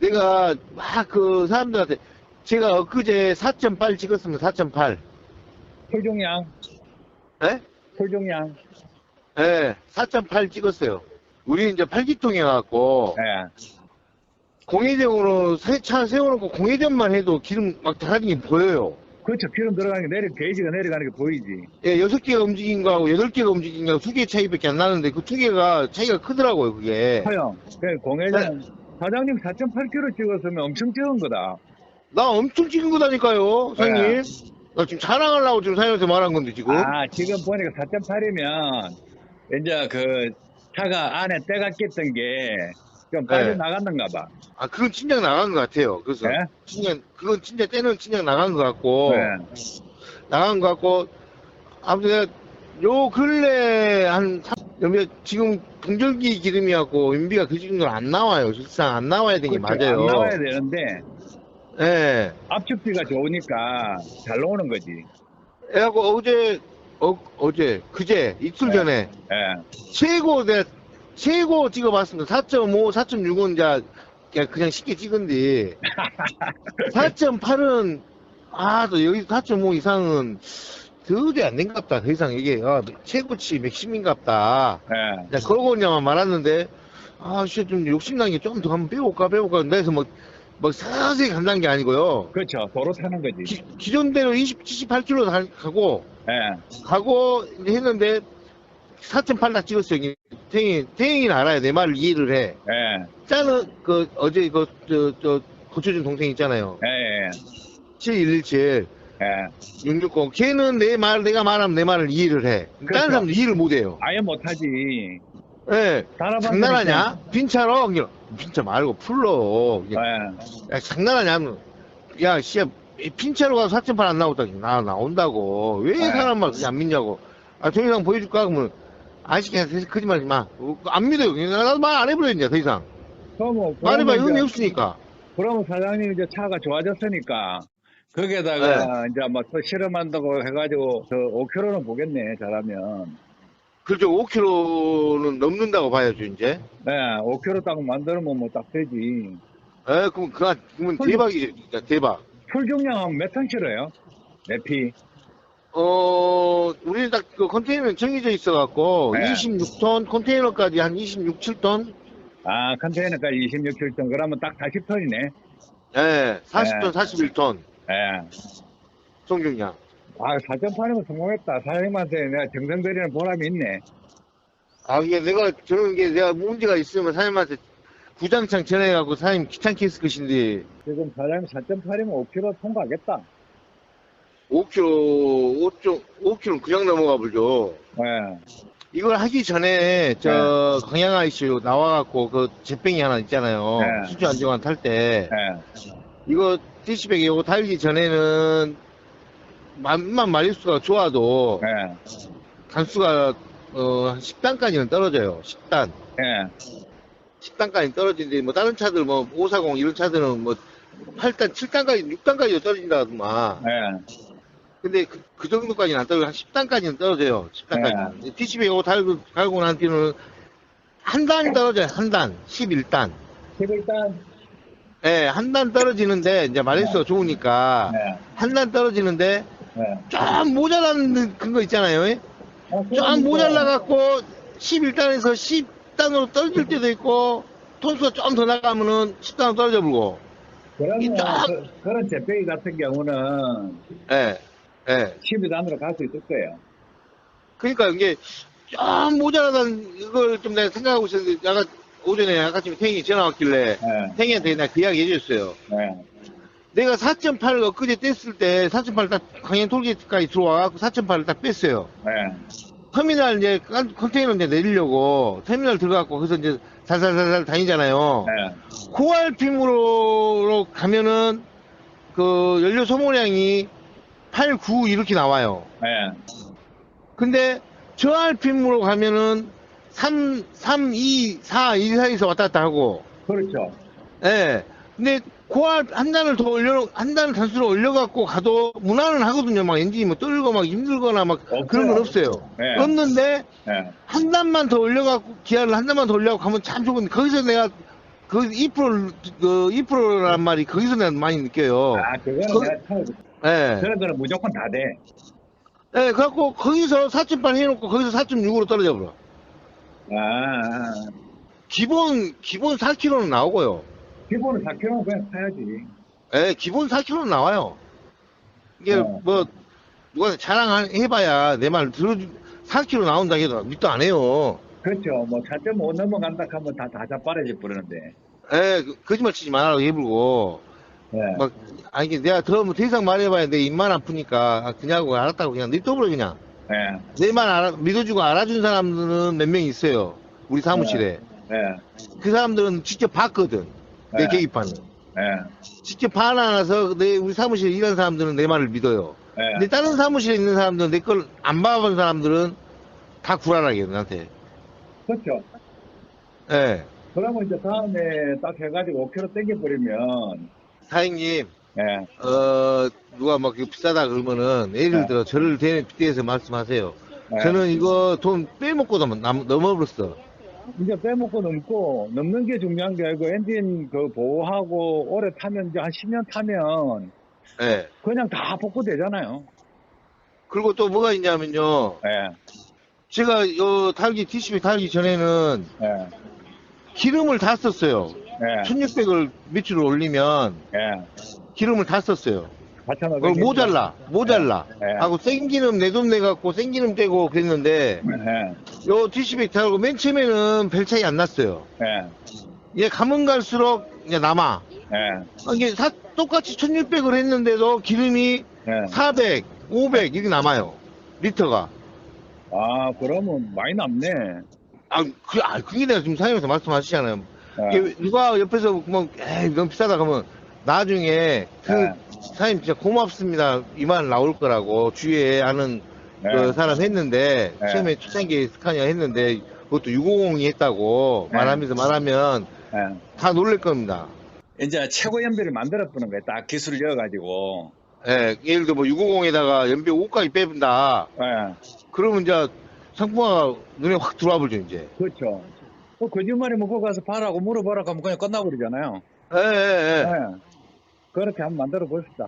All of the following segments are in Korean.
내가 막 그 사람들한테 제가 엊그제 4.8 찍었습니다. 4.8. 설종양, 예? 설종양. 예, 4.8 찍었어요. 우리 이제 팔기통에 갖고 예. 공회전으로 세차 세워놓고 공회전만 해도 기름 막 달아지는 게 보여요. 그렇죠. 기름 들어가는 게 내려, 게이지가 내려가는 게 보이지. 예, 여섯 개가 움직인 거하고 여덟 개가 움직인 거하고 두 개 차이밖에 안 나는데 그 두 개가 차이가 크더라고요, 그게. 허영. 그 공회전 사장님 4.8km 찍었으면 엄청 찍은 거다. 나 엄청 찍은 거다니까요, 사장님. 나 지금 자랑하려고 지금 사장님한테 말한 건데, 지금. 아, 지금 보니까 4.8이면 이제 그 차가 안에 때가 꼈던 게 좀 빠져나갔는가 봐. 아, 그건 진작 나간 것 같아요. 그래서. 네? 진작, 그건 진짜 때는 진작 나간 것 같고. 네. 나간 것 같고. 아무튼 요 근래 한, 삼- 몇- 지금 동절기 기름이었고, 연비가 그 정도는 안 나와요. 실상 안 나와야 되는 게 그렇죠. 맞아요. 안 나와야 되는데 예. 압축비가 좋으니까 잘 나오는 거지. 그래갖고 어제, 어, 어제, 그제, 이틀 네. 전에, 예. 최고, 내가, 최고 찍어봤습니다. 4.5, 4.6은 이제, 그냥, 그냥 쉽게 찍은데, 4.8은, 아, 또 여기 4.5 이상은, 도저히 안 된 갑다. 더 이상 이게, 아, 최고치 맥심인 갑다. 예. 그냥 그러고 그냥 말았는데, 아, 진짜 좀 욕심난 게 좀 더 한번 빼볼까, 빼볼까. 그래서 뭐, 뭐, 서서히 간다는 게 아니고요. 그렇죠. 도로 타는 거지. 기, 기존대로 20, 78km 가고, 예. 가고 했는데 4.8딱 찍었어요. 이게 태행이 태행이는 알아요. 내 말을 이해를 해. 예. 짜는 그 어제 그 저 저 고쳐준 동생 있잖아요. 예. 예. 7117 예. 660 걔는 내 말 내가 말하면 내 말을 이해를 해. 그렇죠. 다른 사람도 이해를 못 해요. 아예 못하지. 예. 장난하냐? 빈차로 빈차 말고 풀러. 그냥 예. 야, 장난하냐? 야, 씨야, 핀차로 가서 4.8안 나오다. 나, 나온다고. 왜 네. 사람 말 그냥 안 믿냐고. 아, 동영상 보여줄까? 그러면, 그냥 계속 거짓말 하지 마. 어, 안 믿어요. 나도 말 안 해버려, 이제, 더 이상. 그러면, 말해봐, 의미 없으니까. 그러면 사장님 이제 차가 좋아졌으니까 거기에다가 네. 이제 뭐또 실험한다고 해가지고 저 5km는 보겠네 잘하면 그렇죠. 5km는 넘는다고 봐야죠, 이제. 네 5km 딱 만들면 뭐 딱 되지 에, 그럼, 그, 그러면 대박이죠, 진짜, 대박. 풀종량 하면 몇톤 실어요? 몇피 어, 우리는 딱 그 컨테이너는 정해져 있어갖고, 네. 26톤, 컨테이너까지 한 26, 7톤? 아 컨테이너까지 26, 7톤 그러면 딱 40톤이네 예, 40톤, 네. 41톤. 예. 송중량. 아 4.8이면 성공했다 사장님한테 내가 정성 들이는 보람이 있네 아, 이게 내가, 저런 게 내가 문제가 있으면 사장님한테 구장창 전해갖고 사장님 귀찮게 했을 것인데, 지금 사장님 4.8이면 5km 통과하겠다 5km, 5좀, 5km 그냥 넘어가 보죠. 예. 이걸 하기 전에, 저, 광양 아이씨 나와갖고, 그, jet뱅이 하나 있잖아요. 네. 수주 안정환 탈 때, 예. 이거, DC백 이거 달기 전에는, 만만 마리수가 좋아도, 예. 단수가, 어, 한 10단까지는 떨어져요. 10단. 예. 10단까지 떨어지는데, 뭐, 다른 차들, 뭐, 540 이런 차들은 뭐, 8단, 7단까지, 6단까지도 떨어진다더만. 예. 근데 그, 그 정도까지는 안 떨어지고, 한 10단까지는 떨어져요. 10단까지는. 네. TCB 이거 달고, 달고 난 뒤는, 한단 떨어져요. 한 단. 11단. 11단 예, 한 단 떨어지는데, 이제 마리수가 좋으니까, 네. 한 단 떨어지는데, 네. 좀 모자라는 그거 있잖아요. 예? 좀 모자라 갖고, 11단에서 10단으로 떨어질 때도 있고, 톤수가 좀 더 나가면은 10단으로 떨어져 불고. 그러면 이 쫙- 그, 그런 jet배기 같은 경우는 예, 예. 12단으로 갈 수 있을 거예요. 그러니까 이게 좀 모자라다는 이걸 좀 내가 생각하고 있었는데 아까 오전에 아까 지금 탱이 전화 왔길래 네. 탱이한테 내가 그 이야기 해줬어요. 네. 내가 4.8 엊그제 뗐을 때 4.8딱 강연 톨게이트까지 들어와갖고 4.8을 딱 뺐어요. 네. 터미널 이제 깐- 컨테이너 이제 내리려고 터미널 들어가고 그래서 이제 살살살살 다니잖아요. 네. 고RPM으로 가면은 그 연료 소모량이 8, 9 이렇게 나와요. 네. 근데 저 RPM으로 가면은 3, 3, 2, 4, 2 사이에서 왔다 갔다 하고, 그렇죠. 예. 근데 고알 한 단을 더 올려, 한 단을 단수로 올려갖고 가도 무난은 하거든요. 막 엔진이 뭐 떨고 막 힘들거나 막 없어요. 그런 건 없어요. 네. 없는데 네. 한 단만 더 올려갖고 기아를 한 단만 더 올려갖고 가면 참 좋은데 거기서 내가 그 2%, 그 2%란 말이 거기서 난 많이 느껴요. 아, 그거는 거- 내가 처음, 예. 그런 거는 무조건 다 돼. 예, 그래갖고 거기서 4.8 해놓고 거기서 4.6으로 떨어져 버려. 아, 아. 기본, 기본 4kg는 나오고요. 기본은 4kg 그냥 사야지. 예, 기본 4kg는 나와요. 이게 어. 뭐, 누가 자랑해봐야 내 말 들어주, 4kg 나온다 해도 믿도 안 해요. 그렇죠. 뭐 4.5 넘어간다 하면 다, 다 자빠르지 버리는데. 예, 그- 거짓말 치지 말라고 해불고. 예. 막, 아니, 내가 더, 뭐, 더 이상 말해봐야 내 입만 아프니까, 아, 그냐고 알았다고 그냥 냅둬버려, 그냥. 예. 내말 알아, 믿어주고 알아준 사람들은 몇 명 있어요. 우리 사무실에. 예. 그 사람들은 직접 봤거든. 내 네. 계기판을. 예. 직접 봐놔서 내, 우리 사무실에 일하는 사람들은 내 말을 믿어요. 예. 근데 다른 사무실에 있는 사람들은 내 걸 안 봐본 사람들은 다 구라라게, 나한테. 그렇죠. 예. 그러면 이제 다음에 딱 해가지고 5kg 땡겨버리면, 사장님, 예. 어, 누가 막 비싸다 그러면은, 예를 네. 들어, 저를 대, 대해서 말씀하세요. 예. 저는 이거 돈 빼먹고 넘어버렸어. 이제 빼먹고 넘고, 넘는 게 중요한 게 아니고, 엔진 그 보호하고, 오래 타면, 이제 한 10년 타면, 예. 그냥 다 복구 되잖아요. 그리고 또 뭐가 있냐면요. 예. 제가 요 달기, TCB 달기 전에는 예. 기름을 다 썼어요. 예. 1600을 밑으로 올리면 예. 기름을 다 썼어요. 4,500. 그걸 모자라, 모자라. 네. 하고 생기름 내 돈 내갖고 생기름 떼고 그랬는데, 예. 요 달고 맨 처음에는 별 차이 안 났어요. 예. 얘 가면 갈수록 이제 남아. 예. 아, 이게 사- 똑같이 1600을 했는데도 기름이 예. 400, 500 이렇게 남아요. 리터가. 아, 그러면 많이 남네. 아, 그, 아, 그게 내가 지금 사장님께서 말씀하시잖아요. 예. 이게 누가 옆에서 뭐, 에이, 너무 비싸다 그러면 나중에 그 네. 사장님 진짜 고맙습니다. 이 말 나올 거라고 주위에 아는 네. 그 사람 했는데 네. 처음에 초창기에 스카니아 했는데 그것도 650이 했다고 네. 말하면서 말하면 예. 다 놀랄 겁니다. 이제 최고 연비를 만들어 보는 거예요. 딱 기술을 이어가지고. 예, 예를 들어 뭐 650에다가 연비 5까지 빼본다. 예. 그러면 이제 상품화가 눈에 확 들어와 버죠 이제. 그렇죠. 뭐 거짓말이 먹고 가서 봐라고 물어보라 하면 그냥 끝나버리잖아요. 예, 예, 예. 그렇게 한번 만들어 봅시다.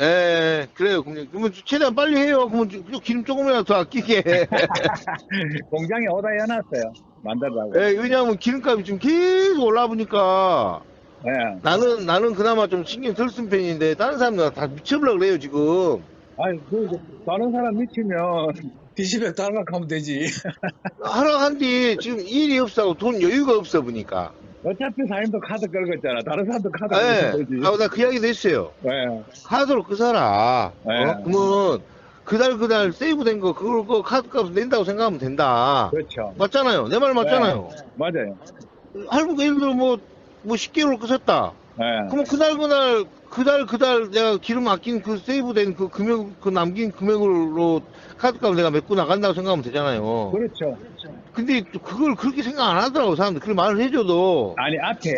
예. 예, 그래요. 그러면 그러면 최대한 빨리 해요. 그러면 좀 기름 조금이라도 더 아끼게. 공장에 오다 해놨어요. 만들라고. 예, 왜냐하면 기름값이 지금 계속 올라 보니까 예. 나는 나는 그나마 좀 신경 덜 쓴 편인데 다른 사람들 다 미쳐버려 그래요 지금. 아니, 그, 다른 사람 미치면 디시백 달락하면 되지. 하락한 뒤 지금 일이 없어 돈 여유가 없어 보니까. 어차피 사임도 카드 끌고 있잖아. 다른 사람도 카드 예. 끌고 되지. 아, 나 그 이야기도 했어요. 예. 카드로 끄사라. 네. 어? 그러면 그달 그달 세이브 된 거 그걸 그 카드 값 낸다고 생각하면 된다. 그렇죠. 맞잖아요. 내 말 맞잖아요. 맞아요. 할부가 예를 들어 뭐, 뭐 10개월 끄셨다. 예. 그럼 그날 그날 그달 그달 내가 기름 아낀 그 세이브된 그 금액 그 남긴 금액으로 카드값 내가 메고 나간다고 생각하면 되잖아요. 그렇죠. 근데 또 그걸 그렇게 생각 안 하더라고 사람들. 그걸 말을 해줘도. 아니, 앞에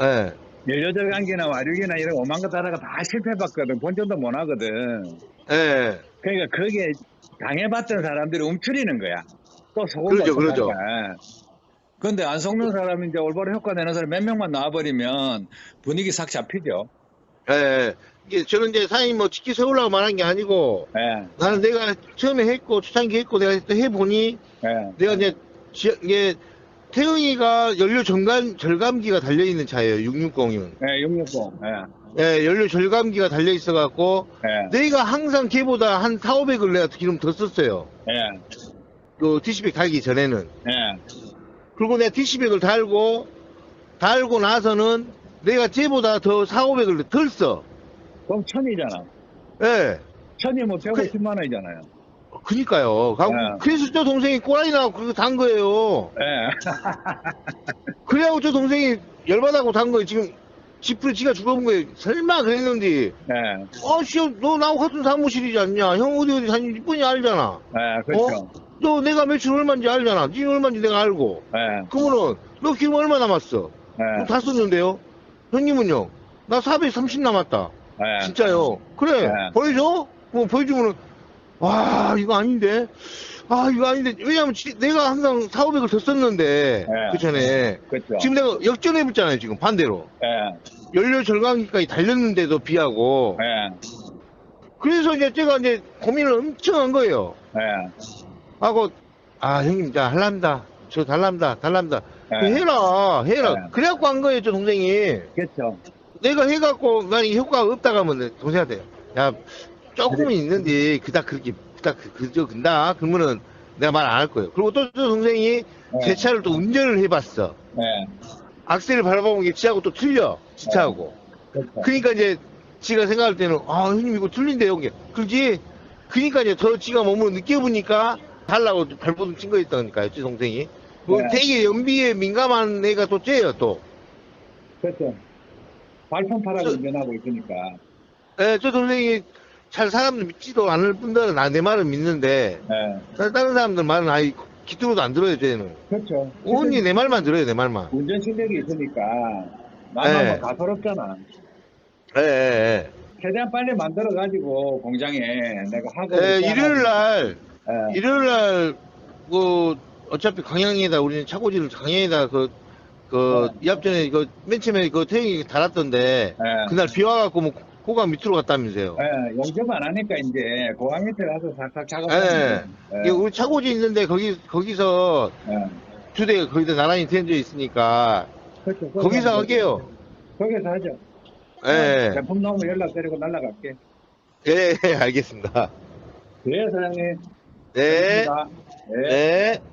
예. 연료절감기나 와류기나 이런 오만 거 따라가 다 실패했봤거든. 본전도 못 하거든. 예. 그러니까 거기에 당해봤던 사람들이 움츠리는 거야. 또 먹고 그러죠. 나니까. 근데 안 속는 사람이 이제 올바로 효과 내는 사람 몇 명만 나와버리면 분위기 싹 잡히죠. 예. 이게 저는 이제 사장님 뭐 지키 세우려고 말한 게 아니고 예, 나는 내가 처음에 했고 초창기 했고 내가 또 해보니 예, 내가 이제 지, 이게 태영이가 연료 절감 절감기가 달려 있는 차예요. 660은. 예, 660. 예, 예, 연료 절감기가 달려 있어 갖고 예, 내가 항상 걔보다 한 4, 500을 내가 기름 더 썼어요. 예, 그 TC백 달기 전에는. 예. 그리고 내가 TC백을 달고 달고 나서는 내가 쟤보다 더 4, 500을 덜 써. 그럼 천이잖아. 예. 천이면 150만 원이잖아요. 그니까요. 가- 네. 그래서 저 동생이 꼬라이 나고 그거 단 거예요. 예. 그래갖고 저 동생이 열받아고 단 거예요. 지금 지프로 지가 죽어본 거예요. 설마 그랬는데, 예, 아, 씨, 너 나하고 같은 사무실이지 않냐? 형 어디 어디 다니는지 뻔히 알잖아. 예, 그렇죠. 어? 너 내가 매출 얼마인지 알잖아. 니 얼마인지 내가 알고. 예, 그러면은, 너 기름 얼마 남았어? 예, 다 썼는데요? 형님은요? 나 430 남았다. 예. 진짜요. 그래, 네. 보여줘? 뭐 보여주면은, 와, 이거 아닌데? 아, 이거 아닌데, 왜냐면 지- 내가 항상 4, 500을 더 썼는데, 네. 그 전에. 그렇죠. 지금 내가 역전해봤잖아요, 지금 반대로. 예, 연료 절감기까지 달렸는데도 비하고. 예, 그래서 이제 제가 이제 고민을 엄청 한 거예요. 예. 하고, 아, 형님, 자, 할랍니다. 저 달랍니다, 달랍니다. 네. 해라, 해라. 네. 그래갖고 한 거예요, 저 동생이. 그렇죠. 내가 해갖고, 만약에 효과가 없다고 하면 내 동생한테, 야, 조금은 있는데, 그닥 그렇게, 그닥 그- 그저 근다? 그러면은 내가 말 안 할 거예요. 그리고 또저 동생이 네. 제 차를 또 운전을 해봤어. 예, 악셀을 밟아본 게 지하고 또 틀려, 지 차하고. 그렇죠. 그러니까 이제 지가 생각할 때는 아 형님 이거 틀린데요 그지 그러니까 이제 더 지가 몸으로 느껴보니까 달라고 발버둥 친 거였다니까요 제 동생이 뭐 네. 되게 연비에 민감한 애가 또 째요 또 그렇죠. 발품 팔아고 저- 운전하고 있으니까. 예, 저 동생이 잘 사람들 믿지도 않을 뿐더러 나 내 말은 믿는데 예, 다른 사람들 말은 아예 귀뚜로도 안 들어요 쟤는 그렇죠. 온니 내 말만 들어요 내 말만 운전 실력이 있으니까 나만 네. 뭐 가소롭잖아. 예, 예, 최대한 빨리 만들어 가지고 공장에 내가 하고. 예. 예. 일요일 날 예, 일요일 날, 그, 어차피 광양에다, 우리는 차고지를 광양에다, 그, 그, 네. 이합 전에, 그, 맨 처음에 그 태형이 달았던데, 예. 그날 비 와갖고, 뭐, 고강 밑으로 갔다면서요. 예, 용접 안 하니까 이제 고항 밑에 가서 싹싹 예. 작업하는 이게 우리 차고지 있는데, 거기, 거기서 예. 두 대가 거기다 나란히 텐져 있으니까, 그렇죠. 거기서 할게요. 거기서 하죠. 예, 제품 나오면 연락 드리고 날라갈게. 예, 예, 알겠습니다. 네, 사장님. 네. 네. 네.